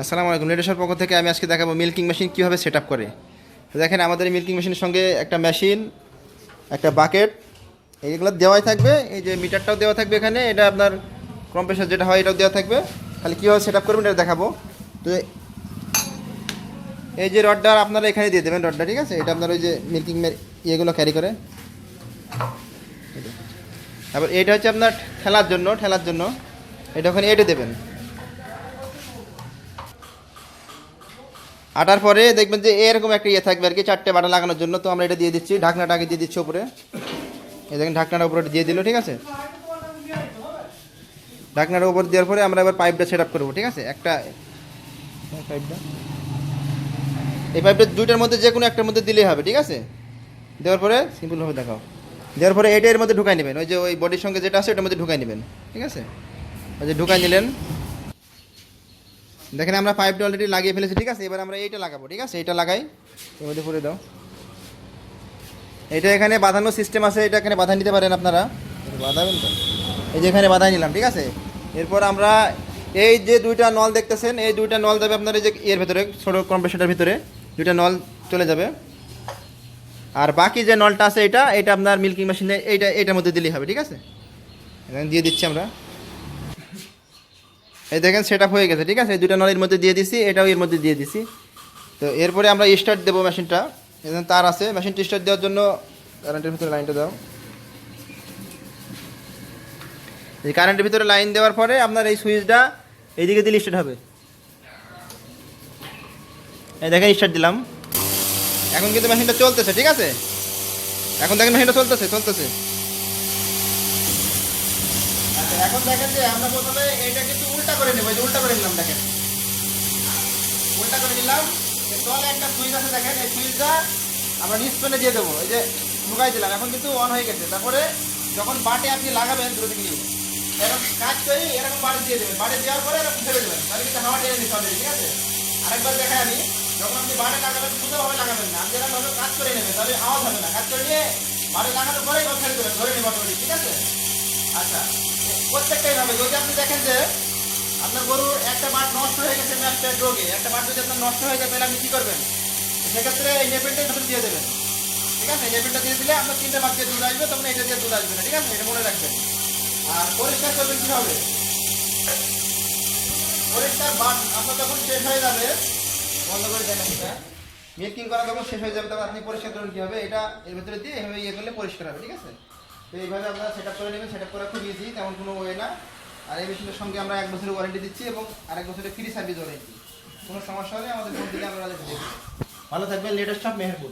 আসসালামু আলাইকুম লেটেস্টের পক্ষ থেকে আমি আজকে দেখাবো মিল্কিং মেশিন কীভাবে সেট আপ করে দেখেন আমাদের মিল্কিং মেশিনের সঙ্গে একটা মেশিন একটা বাকেট এইগুলো দেওয়াই থাকবে, এই যে মিটারটাও দেওয়া থাকবে এখানে, এটা আপনার কম্প্রেসার যেটা হয় এটাও দেওয়া থাকবে। খালি কীভাবে সেট আপ করবেন এটা দেখাবো। তো এই যে রডটা আপনারা এখানে দিয়ে দেবেন রডটা, ঠিক আছে? এটা আপনার ওই যে মিল্কিং ইয়েগুলো ক্যারি করে। তারপর এটা হচ্ছে আপনার ঠেলার জন্য ঠেলার জন্য। এটা ওখানে এটে দেবেন। আটার পরে দেখবেন যে এরকম একটা ইয়ে থাকবে আর কি, চারটে বাটা লাগানোর জন্য। তো আমরা এটা দিয়ে দিচ্ছি, ঢাকনাটা আগে দিয়ে দিচ্ছি উপরে। এই দেখেন, ঢাকনাটা উপরে দিয়ে দিল, ঠিক আছে? ঢাকনাটা উপর দেওয়ার পরে আমরা এবার পাইপটা সেট আপ করব, ঠিক আছে? একটা পাইপটা এই পাইপটা দুইটার মধ্যে যে কোনো একটার মধ্যে দিলেই হবে, ঠিক আছে? দেওয়ার পরে সিম্পলভাবে দেখাও। দেওয়ার পরে এটা এর মধ্যে ঢুকাই নেবেন, ওই যে ওই বডির সঙ্গে যেটা আছে ওটার মধ্যে ঢুকাই নেবেন, ঠিক আছে? ওই যে ঢুকাই নিলেন দেখেন আমরা পাইপটা অলরেডি লাগিয়ে ফেলেছি, ঠিক আছে? এবার আমরা এইটা লাগাবো, ঠিক আছে? এইটা লাগাই। এর মধ্যে পরে দাও। এটা এখানে বাঁধানো সিস্টেম আছে, এটা এখানে বাঁধা নিতে পারেন আপনারা। বাঁধাবেন তো? এই যে এখানে বাঁধাই নিলাম, ঠিক আছে? এরপর আমরা এই যে দুইটা নল দেখতেছেন, এই দুইটা নল যাবে আপনার এই যে এর ভেতরে, ছোটো কম্প্রেশনটার ভিতরে। দুইটা নল চলে যাবে। আর বাকি যে নলটা আছে এটা এটা আপনার মিল্কিং মেশিনে এইটা এটার মধ্যে দিলেই হবে, ঠিক আছে? এখানে দিয়ে দিচ্ছি আমরা। এই দেখেন সেট হয়ে গেছে, ঠিক আছে? এই দুটা নলের মধ্যে দিয়ে দিছি, এটাও এর মধ্যে দিয়ে দিছি। তো এরপরে আমরা স্টার্ট দেবো মেশিনটা এখানে তার আছে মেশিনটা স্টার্ট দেওয়ার জন্য কারেন্টের ভিতরে লাইনটা দাও। এই কারেন্টের ভিতরে লাইন দেওয়ার পরে আপনার এই সুইচটা এইদিকে দিলে স্টার্ট হবে। এই দেখেন স্টার্ট দিলাম। এখন কিন্তু মেশিনটা চলতেছে, ঠিক আছে? এখন দেখেন মেশিনটা চলতেছে চলতেছে। এখন দেখেন যে আমরা প্রথমে এটা কিন্তু উল্টা করে নেব উল্টা করে নিলাম, দেখেন। উল্টা করে নিলাম তলে একটা সুইচ আছে, দেখেন, এই সুইচটা আমরা নিচ পেনে দিয়ে দেবো, এই যে ঢুকাই দিলাম, এখন কিন্তু অন হয়ে গেছে। তারপরে যখন বাটে আপনি লাগাবেন দ্রুত নিয়ে এরকম কাজ করে এরকম বাড়ি দিয়ে দেবেন। বাড়ি দেওয়ার পরে এরকম ছেড়ে দেবেন, তাহলে কিন্তু হাওয়া টেনে নিতে হবে, ঠিক আছে? আরেকবার দেখাই আমি, যখন আপনি বাড়ি লাগাবেন, সুন্দরভাবে লাগাবেন না, আপনি এরকম কাজ করে নেবেন, তাহলে আওয়াজ হবে না। কাজ করে নিয়ে বাড়ি লাগানোর পরে এবার ছেড়ে দেবেন, ধরে নেবেন ঠিক আছে? আপনি দেখেন যে আপনার গরুর একটা বাট নষ্ট হয়ে গেছে ম্যাপটার রোগে। একটা বাট যদি আপনার নষ্ট হয়ে যায় আপনি কী করবেন? সেক্ষেত্রে এই নেপেলটা ভেতরে দিয়ে দেবেন। ঠিক আছে? নেপেলটা দিয়ে দিলে আপনার তিনটে বাট দিয়ে দুধ আসবে, তখন এটা দিয়ে দুধ আসবে না। ঠিক আছে? এটা মনে রাখবেন। আর পরিষ্কার করবেন কীভাবে? পরিষ্কার বাট আপনার যখন শেষ হয়ে যাবে, বন্ধ করে দেন এটা। মিল্কিং করা যখন শেষ হয়ে যাবে, তখন আপনি পরিষ্কার করবেন কীভাবে? এটা এর ভিতরে দিয়ে এভাবে ইয়ে করলে পরিষ্কার হবে। ঠিক আছে? তো এইভাবে আপনারা সেট আপ করে নেবেন। সেট আপ করা খুব ইজি তেমন কোনো ওয়ে না। আর এই মেশিনের সঙ্গে আমরা এক বছরের ওয়ারেন্টি দিচ্ছি এবং আরেক বছরের ফ্রি সার্ভিস ওয়ারেন্টি কোনো সমস্যা হলে আমাদের ফোন দিলে আমরা ভালো থাকবেন লেটেস্ট সব মেহেরপুর